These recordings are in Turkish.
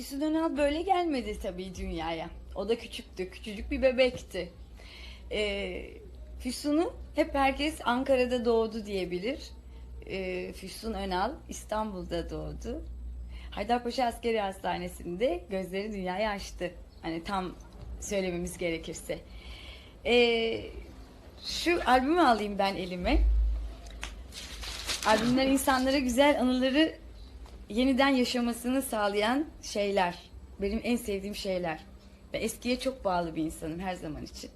Füsun Önal böyle gelmedi tabii dünyaya. O da küçüktü, küçücük bir bebekti. Ee, Füsun'u hep herkes Ankara'da doğdu diyebilir. Ee, Füsun Önal İstanbul'da doğdu. Haydarpaşa Askeri Hastanesi'nde gözleri dünyaya açtı. Hani tam söylememiz gerekirse. Ee, şu albümü alayım ben elime. Albümler insanlara güzel anıları yeniden yaşamasını sağlayan şeyler. Benim en sevdiğim şeyler. Ve eskiye çok bağlı bir insanım her zaman için.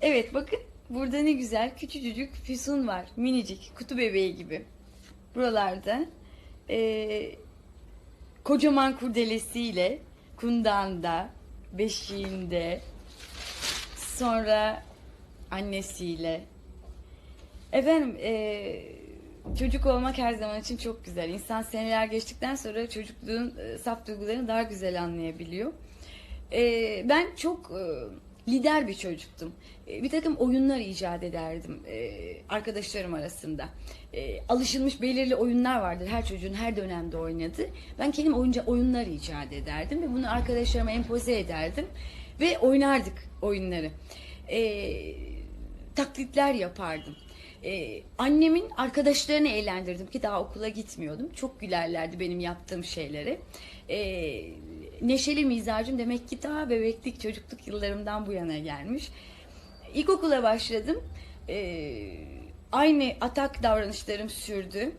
Evet bakın burada ne güzel küçücük füsun var. Minicik kutu bebeği gibi. Buralarda eee, kocaman kurdelesiyle kundağında, beşiğinde, sonra annesiyle. Efendim eee, çocuk olmak her zaman için çok güzel. İnsan seneler geçtikten sonra çocukluğun e, saf duygularını daha güzel anlayabiliyor. Eee, ben çok e, lider bir çocuktum. E, bir takım oyunlar icat ederdim e, arkadaşlarım arasında. E, alışılmış belirli oyunlar vardır. Her çocuğun her dönemde oynadığı. Ben kendim oyunca oyunlar icat ederdim ve bunu arkadaşlarıma empoze ederdim ve oynardık oyunları. E, taklitler yapardım. Ee, annemin arkadaşlarını eğlendirdim ki daha okula gitmiyordum. Çok gülerlerdi benim yaptığım şeyleri. Ee, neşeli mizacım demek ki daha bebeklik çocukluk yıllarımdan bu yana gelmiş. İlkokula başladım. Ee, aynı atak davranışlarım sürdü.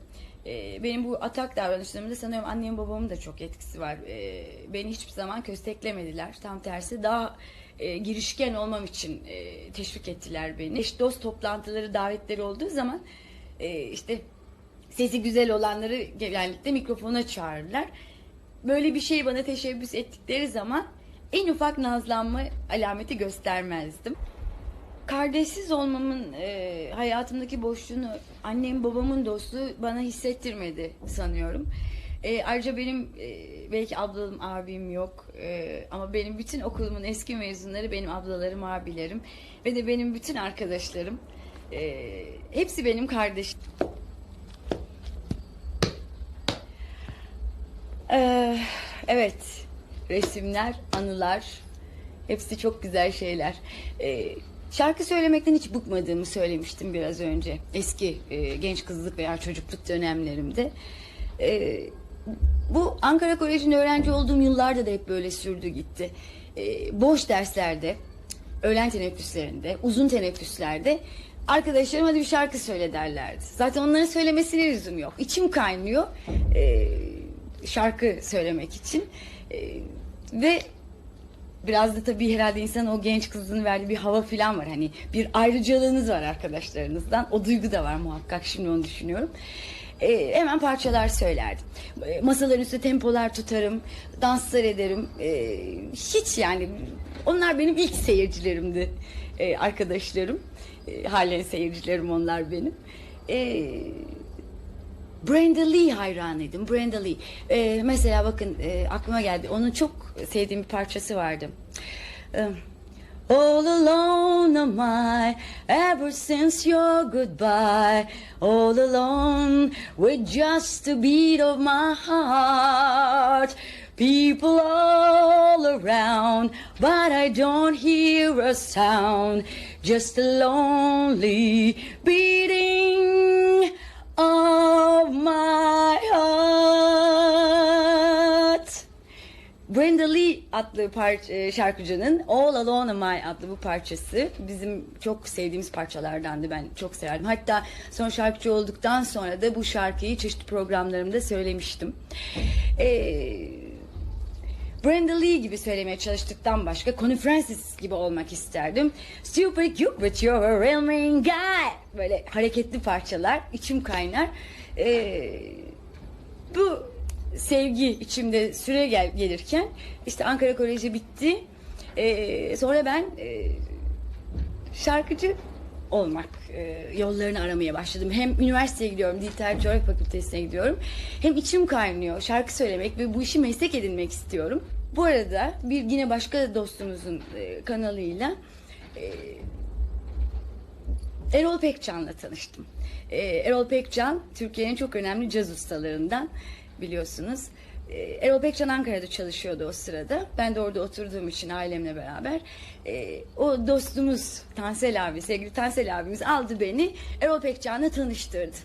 Ee, benim bu atak davranışlarımda sanıyorum annemin babamın da çok etkisi var. Ee, beni hiçbir zaman kösteklemediler. Tam tersi daha e, girişken olmam için e, teşvik ettiler beni. Eş dost toplantıları, davetleri olduğu zaman e, işte sesi güzel olanları genellikle mikrofona çağırırlar. Böyle bir şey bana teşebbüs ettikleri zaman en ufak nazlanma alameti göstermezdim. Kardeşsiz olmamın e, hayatımdaki boşluğunu annem babamın dostu bana hissettirmedi sanıyorum. E, ayrıca benim e, belki ablalım abim yok E, ama benim bütün okulumun eski mezunları benim ablalarım abilerim ve de benim bütün arkadaşlarım E, hepsi benim kardeşim. Ee, evet, resimler, anılar, hepsi çok güzel şeyler. Ee, şarkı söylemekten hiç bıkmadığımı söylemiştim biraz önce. Eski e, genç kızlık veya çocukluk dönemlerimde. Ee, bu Ankara Koleji'nde öğrenci olduğum yıllarda da hep böyle sürdü gitti. Ee, boş derslerde, öğlen teneffüslerinde, uzun teneffüslerde arkadaşlarım hadi bir şarkı söyle derlerdi. Zaten onların söylemesine lüzum yok. İçim kaynıyor. Ee, şarkı söylemek için. Ee, ve biraz da tabii herhalde insan o genç kızın verdiği bir hava falan var. Hani bir ayrıcalığınız var arkadaşlarınızdan. O duygu da var muhakkak şimdi onu düşünüyorum. Ee, hemen parçalar söylerdim. Ee, masaların üstü tempolar tutarım. Danslar ederim. Ee, hiç yani onlar benim ilk seyircilerimdi. Ee, arkadaşlarım. Ee, halen seyircilerim onlar benim. Ee, Brenda Lee hayranıydım. Brenda Lee. Ee, mesela bakın e, aklıma geldi. Onun çok sevdiğim bir parçası vardı. Ee, All alone am I, ever since your goodbye. All alone with just the beat of my heart. People all around, but I don't hear a sound. Just a lonely beating of my adlı e, şarkıcının All Alone Am I adlı bu parçası bizim çok sevdiğimiz parçalardandı. Ben çok severdim. Hatta son şarkıcı olduktan sonra da bu şarkıyı çeşitli programlarımda söylemiştim. Ee, Brenda Lee gibi söylemeye çalıştıktan başka Connie Francis gibi olmak isterdim. Stupid Cupid you're a real mean guy. Böyle hareketli parçalar içim kaynar. Ee, bu sevgi içimde süre gel gelirken işte Ankara Koleji bitti. Ee, sonra ben e, şarkıcı olmak e, yollarını aramaya başladım. Hem üniversiteye gidiyorum, Dil Coğrafya Fakültesine gidiyorum. Hem içim kaynıyor şarkı söylemek ve bu işi meslek edinmek istiyorum. Bu arada bir yine başka dostumuzun e, kanalıyla e, Erol Pekcan'la tanıştım. Ee, Erol Pekcan Türkiye'nin çok önemli caz ustalarından biliyorsunuz. E, Erol Pekcan Ankara'da çalışıyordu o sırada. Ben de orada oturduğum için ailemle beraber. E, o dostumuz Tansel abi, sevgili Tansel abimiz aldı beni Erol Pekcan'la tanıştırdı.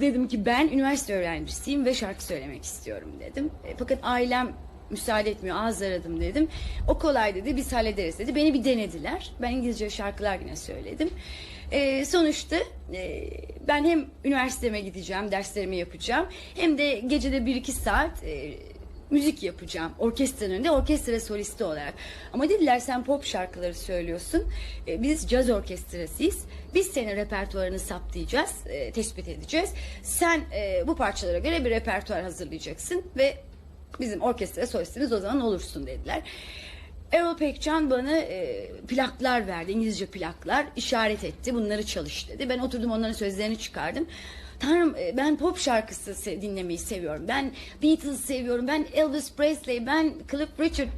Dedim ki ben üniversite öğrencisiyim ve şarkı söylemek istiyorum dedim. E, fakat ailem müsaade etmiyor ağız aradım dedim. O kolay dedi biz hallederiz dedi. Beni bir denediler. Ben İngilizce şarkılar yine söyledim. E, sonuçta e, ben hem üniversiteme gideceğim, derslerimi yapacağım. Hem de gecede 1-2 saat e, müzik yapacağım. Orkestranın önünde orkestra solisti olarak. Ama dediler sen pop şarkıları söylüyorsun. E, biz caz orkestrasıyız. Biz senin repertuarını saptayacağız, e, tespit edeceğiz. Sen e, bu parçalara göre bir repertuar hazırlayacaksın ve bizim orkestra solistimiz o zaman olursun dediler. Erol Pekcan bana e, plaklar verdi, İngilizce plaklar, işaret etti, bunları çalış dedi. Ben oturdum onların sözlerini çıkardım. Tanrım e, ben pop şarkısı se- dinlemeyi seviyorum. Ben Beatles seviyorum. Ben Elvis Presley, ben Cliff Richard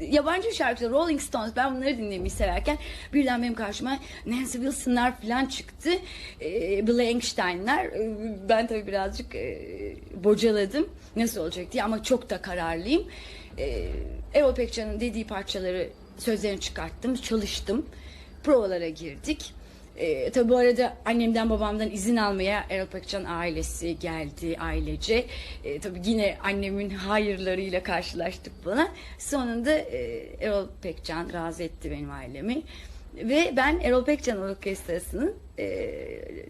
yabancı şarkılar, Rolling Stones ben bunları dinlemeyi severken birden benim karşıma Nancy Wilson'lar falan çıktı. E, Bill Engstein'ler. E, ben tabii birazcık e, bocaladım. Nasıl olacak diye ama çok da kararlıyım. E, Erol Pekcan'ın dediği parçaları sözlerini çıkarttım, çalıştım. Provalara girdik. Ee, tabii bu arada annemden babamdan izin almaya Erol Pekcan ailesi geldi ailece. Ee, tabii yine annemin hayırlarıyla karşılaştık buna. Sonunda e, Erol Pekcan razı etti benim ailemi. Ve ben Erol Pekcan Orkestrası'nın e,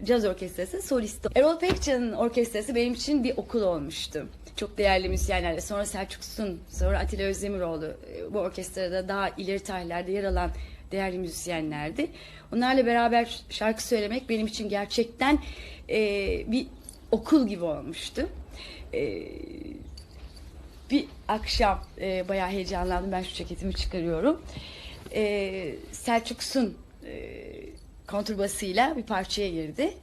caz orkestrası solisti. Erol Pekcan'ın orkestrası benim için bir okul olmuştu. Çok değerli müzisyenlerle. Sonra Selçuk Sun, sonra Atilla Özdemiroğlu e, bu orkestrada daha ileri tarihlerde yer alan değerli müzisyenlerdi. Onlarla beraber şarkı söylemek benim için gerçekten e, bir okul gibi olmuştu. E, bir akşam e, bayağı heyecanlandım. Ben şu ceketimi çıkarıyorum. E, Selçuk Sun e, kontrbasıyla bir parçaya girdi.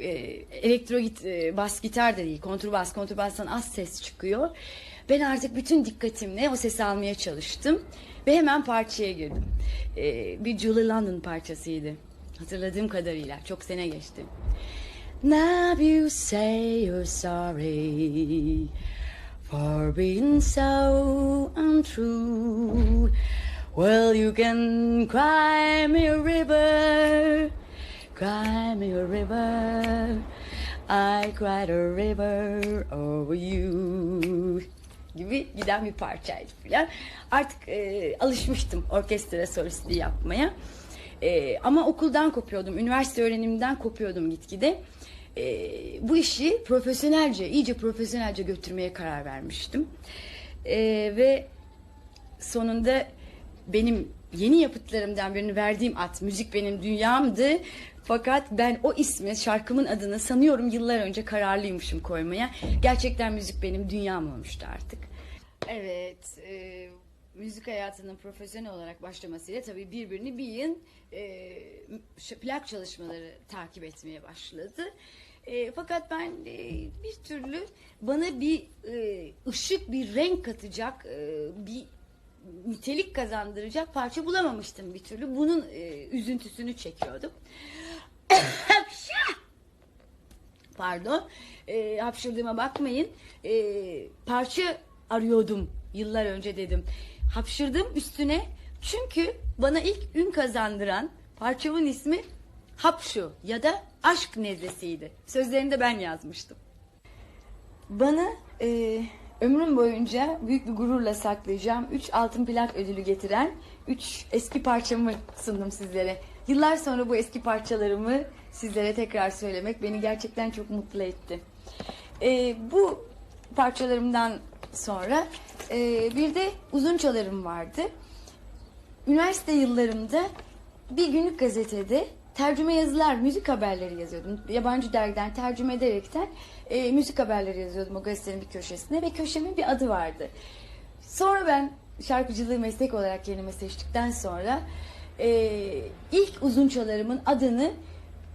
E, elektro git, e, bas gitar da değil, kontrbas, kontrbastan az ses çıkıyor. Ben artık bütün dikkatimle o sesi almaya çalıştım ve hemen parçaya girdim. E, bir Julie London parçasıydı. Hatırladığım kadarıyla. Çok sene geçti. Now you say you're sorry for being so untrue. Well, you can cry me a river, cry me a river. I cried a river over you gibi giden bir parçaydı filan. Artık e, alışmıştım orkestra solisti yapmaya. E, ama okuldan kopuyordum, üniversite öğreniminden kopuyordum gitgide. E, bu işi profesyonelce, iyice profesyonelce götürmeye karar vermiştim. E, ve sonunda benim yeni yapıtlarımdan birini verdiğim at, müzik benim dünyamdı. Fakat ben o ismi, şarkımın adını sanıyorum yıllar önce kararlıymışım koymaya. Gerçekten müzik benim dünyam olmuştu artık. Evet, e, müzik hayatının profesyonel olarak başlamasıyla tabii birbirini bir yıl e, plak çalışmaları takip etmeye başladı. E, fakat ben e, bir türlü bana bir e, ışık, bir renk katacak, e, bir nitelik kazandıracak parça bulamamıştım bir türlü. Bunun e, üzüntüsünü çekiyordum. Pardon. E, hapşırdığıma bakmayın. E, parça arıyordum yıllar önce dedim. Hapşırdım üstüne. Çünkü bana ilk ün kazandıran parçamın ismi Hapşu ya da Aşk Nezlesiydi. Sözlerini de ben yazmıştım. Bana e, ömrüm boyunca büyük bir gururla saklayacağım 3 altın plak ödülü getiren 3 eski parçamı sundum sizlere. Yıllar sonra bu eski parçalarımı sizlere tekrar söylemek beni gerçekten çok mutlu etti. E, bu parçalarımdan sonra e, bir de uzun çalarım vardı. Üniversite yıllarımda bir günlük gazetede tercüme yazılar, müzik haberleri yazıyordum. Yabancı dergiden tercüme ederekten e, müzik haberleri yazıyordum o gazetenin bir köşesine ve köşemin bir adı vardı. Sonra ben şarkıcılığı meslek olarak kendime seçtikten sonra e, ilk uzun çalarımın adını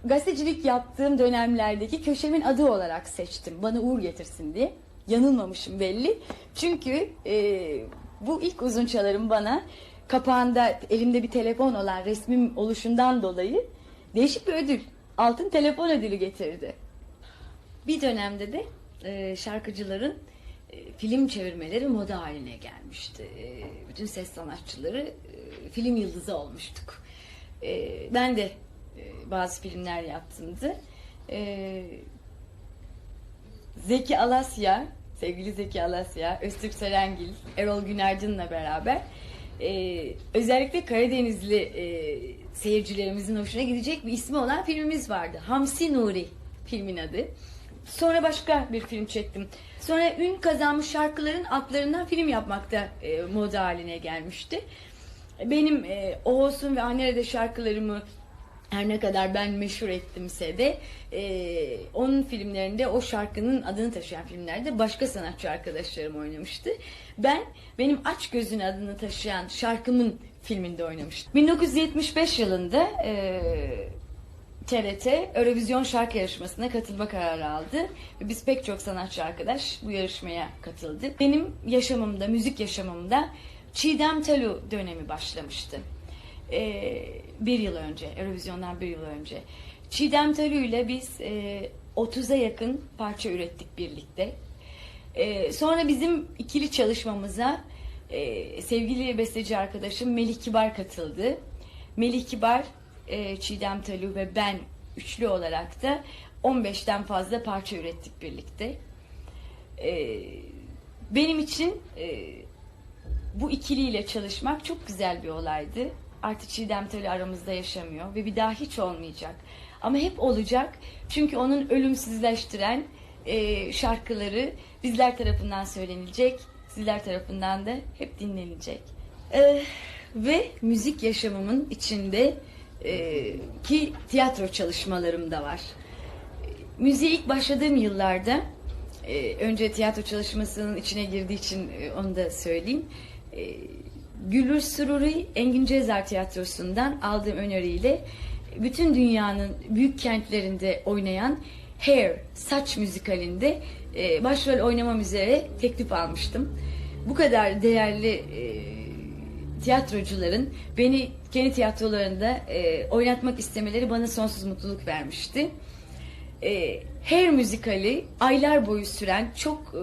gazetecilik yaptığım dönemlerdeki köşemin adı olarak seçtim. Bana uğur getirsin diye. Yanılmamışım belli. Çünkü e, bu ilk uzun çalarım bana kapağında elimde bir telefon olan resmim oluşundan dolayı değişik bir ödül. Altın telefon ödülü getirdi. Bir dönemde de e, şarkıcıların e, film çevirmeleri moda haline gelmişti. E, bütün ses sanatçıları e, film yıldızı olmuştuk. E, ben de e, bazı filmler yaptımdı. E, Zeki Alasya, sevgili Zeki Alasya, Öztürk Serengil, Erol Günercan'la beraber e, özellikle Karadenizli e, seyircilerimizin hoşuna gidecek bir ismi olan filmimiz vardı. Hamsi Nuri filmin adı. Sonra başka bir film çektim. Sonra ün kazanmış şarkıların adlarından film yapmakta e, moda haline gelmişti. Benim e, O Olsun ve Annere'de şarkılarımı her ne kadar ben meşhur ettimse de e, onun filmlerinde o şarkının adını taşıyan filmlerde başka sanatçı arkadaşlarım oynamıştı. Ben benim Aç Gözün adını taşıyan şarkımın filminde oynamıştım. 1975 yılında e, TRT Eurovision şarkı yarışmasına katılma kararı aldı. Ve biz pek çok sanatçı arkadaş bu yarışmaya katıldı. Benim yaşamımda, müzik yaşamımda Çiğdem Talu dönemi başlamıştı. Ee, bir yıl önce, Eurovision'dan bir yıl önce. Çiğdem Talu ile biz e, 30'a yakın parça ürettik birlikte. Ee, sonra bizim ikili çalışmamıza e, sevgili besteci arkadaşım Melih Kibar katıldı. Melih Kibar, e, Çiğdem Talu ve ben üçlü olarak da 15'ten fazla parça ürettik birlikte. E, benim için e, bu ikiliyle çalışmak çok güzel bir olaydı. Artık Çiğdem Talu aramızda yaşamıyor ve bir daha hiç olmayacak. Ama hep olacak çünkü onun ölümsüzleştiren e, şarkıları bizler tarafından söylenilecek, sizler tarafından da hep dinlenecek. E, ve müzik yaşamımın içinde e, ki tiyatro çalışmalarım da var. E, Müziğe ilk başladığım yıllarda e, önce tiyatro çalışmasının içine girdiği için e, onu da söyleyeyim. E, Güllür Sururi Engin Cezar Tiyatrosu'ndan aldığım öneriyle bütün dünyanın büyük kentlerinde oynayan Hair, Saç müzikalinde e, başrol oynamam üzere teklif almıştım. Bu kadar değerli e, tiyatrocuların beni kendi tiyatrolarında e, oynatmak istemeleri bana sonsuz mutluluk vermişti. Hair müzikali aylar boyu süren çok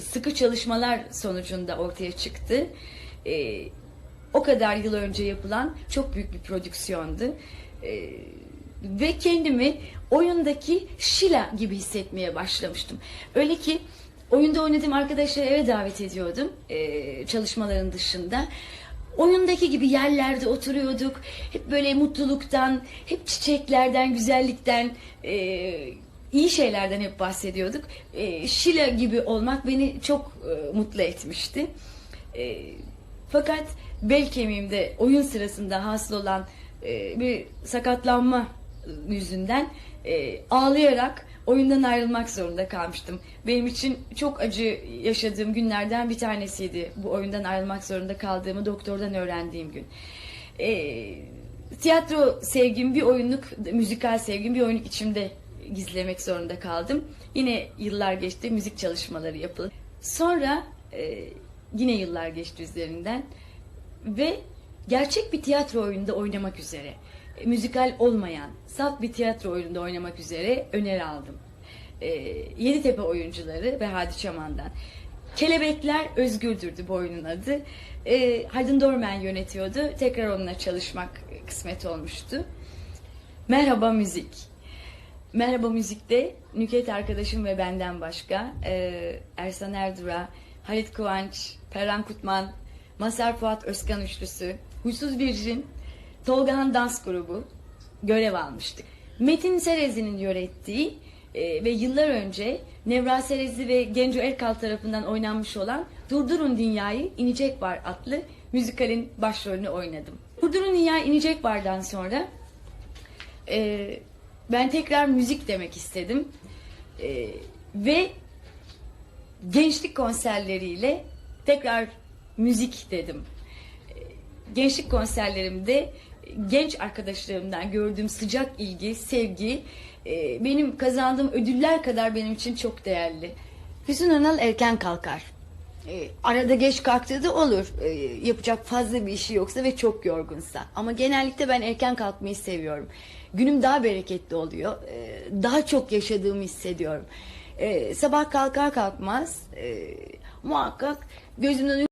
sıkı çalışmalar sonucunda ortaya çıktı. E, o kadar yıl önce yapılan çok büyük bir prodüksiyondu. E, ve kendimi oyundaki Sheila gibi hissetmeye başlamıştım. Öyle ki oyunda oynadığım arkadaşları eve davet ediyordum e, çalışmaların dışında. Oyundaki gibi yerlerde oturuyorduk. Hep böyle mutluluktan, hep çiçeklerden, güzellikten, e, iyi şeylerden hep bahsediyorduk. E, Sheila gibi olmak beni çok e, mutlu etmişti. E, fakat bel kemiğimde oyun sırasında hasıl olan e, bir sakatlanma yüzünden e, ağlayarak oyundan ayrılmak zorunda kalmıştım. Benim için çok acı yaşadığım günlerden bir tanesiydi bu oyundan ayrılmak zorunda kaldığımı doktordan öğrendiğim gün. E, tiyatro sevgim bir oyunluk, müzikal sevgim bir oyunluk içimde gizlemek zorunda kaldım. Yine yıllar geçti, müzik çalışmaları yapıldı. Sonra e, yine yıllar geçti üzerinden ve gerçek bir tiyatro oyununda oynamak üzere, e, müzikal olmayan, salt bir tiyatro oyununda oynamak üzere öneri aldım. E, Yeditepe oyuncuları ve Hadi Çaman'dan. Kelebekler Özgürdür'dü bu oyunun adı. E, Haldun Dorman yönetiyordu. Tekrar onunla çalışmak kısmet olmuştu. Merhaba Müzik. Merhaba Müzik'te Nüket arkadaşım ve benden başka e, Ersan Erdura, Halit Kıvanç, Perran Kutman, Masar Fuat Özkan Üçlüsü, Huysuz Bircin, Tolgahan Dans Grubu görev almıştık. Metin Serezli'nin yönettiği e, ve yıllar önce Nevra Serezli ve Genco Erkal tarafından oynanmış olan Durdurun Dünyayı İnecek Var adlı müzikalin başrolünü oynadım. Durdurun Dünya İnecek Var'dan sonra e, ben tekrar müzik demek istedim. E, ve gençlik konserleriyle tekrar müzik dedim. Gençlik konserlerimde genç arkadaşlarımdan gördüğüm sıcak ilgi, sevgi e, benim kazandığım ödüller kadar benim için çok değerli. Füsun Önal erken kalkar. E, arada geç kalktığı da olur. E, yapacak fazla bir işi yoksa ve çok yorgunsa. Ama genellikle ben erken kalkmayı seviyorum. Günüm daha bereketli oluyor. Daha çok yaşadığımı hissediyorum. E, sabah kalkar kalkmaz e, muhakkak gözümden